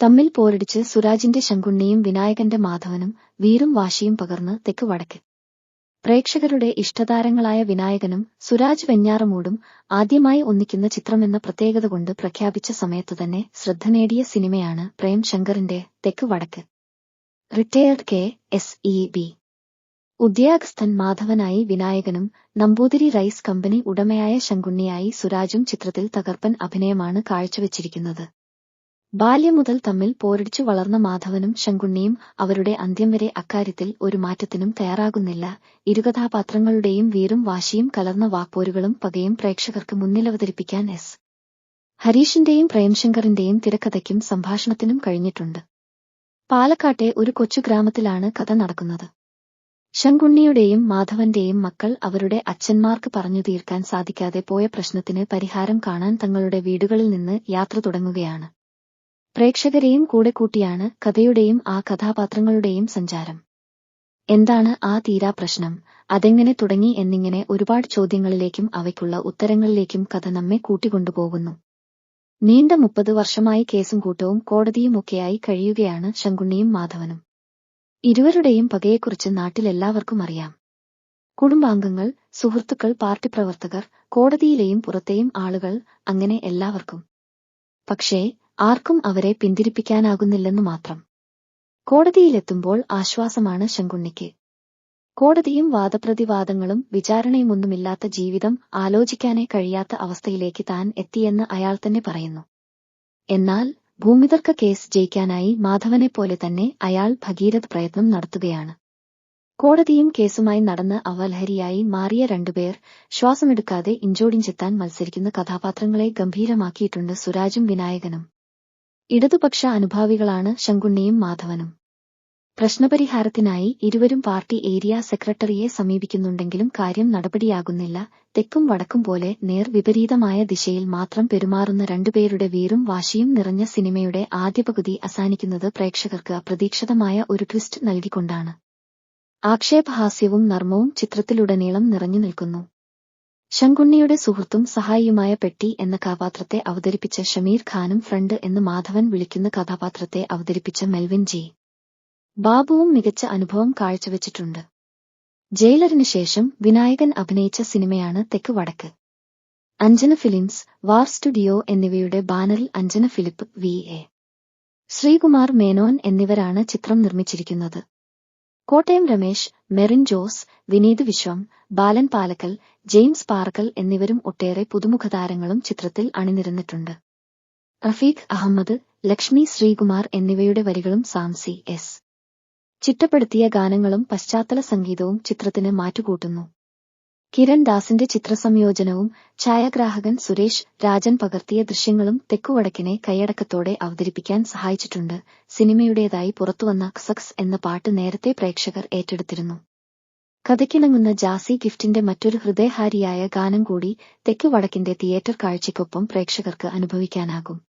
തമ്മിൽ പോരടിച്ച് സുരാജിന്റെ ശങ്കുണ്ണിയും വിനായകന്റെ മാധവനും വീറും വാശിയും പകർന്ന് തെക്ക് വടക്ക്. പ്രേക്ഷകരുടെ ഇഷ്ടതാരങ്ങളായ വിനായകനും സുരാജ് വെഞ്ഞാറമൂടും ആദ്യമായി ഒന്നിക്കുന്ന ചിത്രമെന്ന പ്രത്യേകത കൊണ്ട് പ്രഖ്യാപിച്ച സമയത്തുതന്നെ ശ്രദ്ധ നേടിയ സിനിമയാണ് പ്രേം ശങ്കറിന്റെ തെക്ക് വടക്ക്. Retired K. S. E. B. ഉദ്യോഗസ്ഥൻ മാധവനായി വിനായകനും നമ്പൂതിരി റൈസ് കമ്പനി ഉടമയായ ശങ്കുണ്ണിയായി സുരാജും ചിത്രത്തിൽ തകർപ്പൻ അഭിനയമാണ് കാഴ്ചവെച്ചിരിക്കുന്നത്. ബാല്യം മുതൽ തമ്മിൽ പോരടിച്ചു വളർന്ന മാധവനും ശങ്കുണ്ണിയും അവരുടെ അന്ത്യം വരെ അക്കാര്യത്തിൽ ഒരു മാറ്റത്തിനും തയ്യാറാകുന്നില്ല. ഇരുകഥാപാത്രങ്ങളുടെയും വീറും വാശിയും കലർന്ന വാക്പോരുകളും പകയും പ്രേക്ഷകർക്ക് മുന്നിലവതരിപ്പിക്കാൻ എസ്. ഹരീഷിന്റെയും പ്രേംശങ്കറിന്റെയും തിരക്കഥയ്ക്കും സംഭാഷണത്തിനും കഴിഞ്ഞിട്ടുണ്ട്. പാലക്കാട്ടെ ഒരു കൊച്ചു ഗ്രാമത്തിലാണ് കഥ നടക്കുന്നത്. ശങ്കുണ്ണിയുടെയും മാധവന്റെയും മക്കൾ അവരുടെ അച്ഛന്മാർക്ക് പറഞ്ഞു തീർക്കാൻ സാധിക്കാതെ പോയ പ്രശ്നത്തിന് പരിഹാരം കാണാൻ തങ്ങളുടെ വീടുകളിൽ നിന്ന് യാത്ര തുടങ്ങുകയാണ്. പ്രേക്ഷകരെയും കൂടെ കൂട്ടിയാണ് കഥയുടെയും ആ കഥാപാത്രങ്ങളുടെയും സഞ്ചാരം. എന്താണ് ആ തീരാ പ്രശ്നം? അതെങ്ങനെ തുടങ്ങി എന്നിങ്ങനെ ഒരുപാട് ചോദ്യങ്ങളിലേക്കും അവയ്ക്കുള്ള ഉത്തരങ്ങളിലേക്കും കഥ നമ്മെ കൂട്ടിക്കൊണ്ടുപോകുന്നു. നീണ്ട മുപ്പത് വർഷമായി കേസും കൂട്ടവും കോടതിയുമൊക്കെയായി കഴിയുകയാണ് ശങ്കുണ്ണിയും മാധവനും. ഇരുവരുടെയും പകയെക്കുറിച്ച് നാട്ടിലെല്ലാവർക്കും അറിയാം. കുടുംബാംഗങ്ങൾ സുഹൃത്തുക്കൾ പാർട്ടി പ്രവർത്തകർ കോടതിയിലെയും പുറത്തെയും ആളുകൾ അങ്ങനെ എല്ലാവർക്കും. പക്ഷേ ആർക്കും അവരെ പിന്തിരിപ്പിക്കാനാകുന്നില്ലെന്നു മാത്രം. കോടതിയിലെത്തുമ്പോൾ ആശ്വാസമാണ് ശങ്കുണ്ണിക്ക്. കോടതിയും വാദപ്രതിവാദങ്ങളും വിചാരണയുമൊന്നുമില്ലാത്ത ജീവിതം ആലോചിക്കാനേ കഴിയാത്ത അവസ്ഥയിലേക്ക് താൻ എത്തിയെന്ന് അയാൾ തന്നെ പറയുന്നു. എന്നാൽ ഭൂമിതർക്ക കേസ് ജയിക്കാനായി മാധവനെപ്പോലെ തന്നെ അയാൾ ഭഗീരഥ പ്രയത്നം നടത്തുകയാണ്. കോടതിയും കേസുമായി നടന്ന് അവലഹരിയായി മാറിയ രണ്ടുപേർ ശ്വാസമെടുക്കാതെ ഇഞ്ചോടിഞ്ചെത്താൻ മത്സരിക്കുന്ന കഥാപാത്രങ്ങളെ ഗംഭീരമാക്കിയിട്ടുണ്ട് സുരാജും വിനായകനും. ഇടതുപക്ഷ അനുഭാവികളാണ് ശങ്കുണ്ണിയും മാധവനും. പ്രശ്നപരിഹാരത്തിനായി ഇരുവരും പാർട്ടി ഏരിയ സെക്രട്ടറിയെ സമീപിക്കുന്നുണ്ടെങ്കിലും കാര്യം നടപടിയാകുന്നില്ല. തെക്കും വടക്കും പോലെ നേർ വിപരീതമായ ദിശയിൽ മാത്രം പെരുമാറുന്ന രണ്ടുപേരുടെ വീറും വാശിയും നിറഞ്ഞ സിനിമയുടെ ആദ്യ പകുതി പ്രേക്ഷകർക്ക് അപ്രതീക്ഷിതമായ ഒരു ട്വിസ്റ്റ് നൽകിക്കൊണ്ടാണ്. ആക്ഷേപഹാസ്യവും നർമ്മവും ചിത്രത്തിലുടനീളം നിറഞ്ഞു നിൽക്കുന്നു. ശങ്കുണ്ണിയുടെ സുഹൃത്തും സഹായിയുമായ പെട്ടി എന്ന കഥാപാത്രത്തെ അവതരിപ്പിച്ച ഷമീർ ഖാനും ഫ്രണ്ട് എന്ന് മാധവൻ വിളിക്കുന്ന കഥാപാത്രത്തെ അവതരിപ്പിച്ച മെൽവിൻ ജി. ബാബുവും മികച്ച അനുഭവം കാഴ്ചവെച്ചിട്ടുണ്ട്. ജയിലറിനു ശേഷം വിനായകൻ അഭിനയിച്ച സിനിമയാണ് തെക്ക് വടക്ക്. അഞ്ജന ഫിലിംസ് വാർ സ്റ്റുഡിയോ എന്നിവയുടെ ബാനറിൽ Anjana Philip V. A. Sreekumar Menon എന്നിവരാണ് ചിത്രം നിർമ്മിച്ചിരിക്കുന്നത്. കോട്ടയം രമേശ് മെറിൻ ജോസ് വിനീത് വിശ്വം ബാലൻ പാലക്കൽ ജെയിംസ് പാർക്കൽ എന്നിവരും ഒട്ടേറെ പുതുമുഖ താരങ്ങളും ചിത്രത്തിൽ അണിനിരന്നിട്ടുണ്ട്. റഫീഖ് അഹമ്മദ് ലക്ഷ്മി ശ്രീകുമാർ എന്നിവയുടെ വരികളും സാംസി എസ്. ചിട്ടപ്പെടുത്തിയ ഗാനങ്ങളും പശ്ചാത്തല സംഗീതവും ചിത്രത്തിന് മാറ്റുകൂട്ടുന്നു. കിരൺ ദാസിന്റെ ചിത്രസംയോജനവും ഛായാഗ്രാഹകൻ സുരേഷ് രാജൻ പകർത്തിയ ദൃശ്യങ്ങളും തെക്കുവടക്കിനെ കൈയടക്കത്തോടെ അവതരിപ്പിക്കാൻ സഹായിച്ചിട്ടുണ്ട്. സിനിമയുടേതായി പുറത്തുവന്ന ക്സക്സ് എന്ന പാട്ട് നേരത്തെ പ്രേക്ഷകർ ഏറ്റെടുത്തിരുന്നു. കഥയ്ക്കിണങ്ങുന്ന ജാസി ഗിഫ്റ്റിന്റെ മറ്റൊരു ഹൃദയഹാരിയായ ഗാനം കൂടി തെക്കുവടക്കിന്റെ തിയേറ്റർ കാഴ്ചയ്ക്കൊപ്പം പ്രേക്ഷകർക്ക് അനുഭവിക്കാനാകും.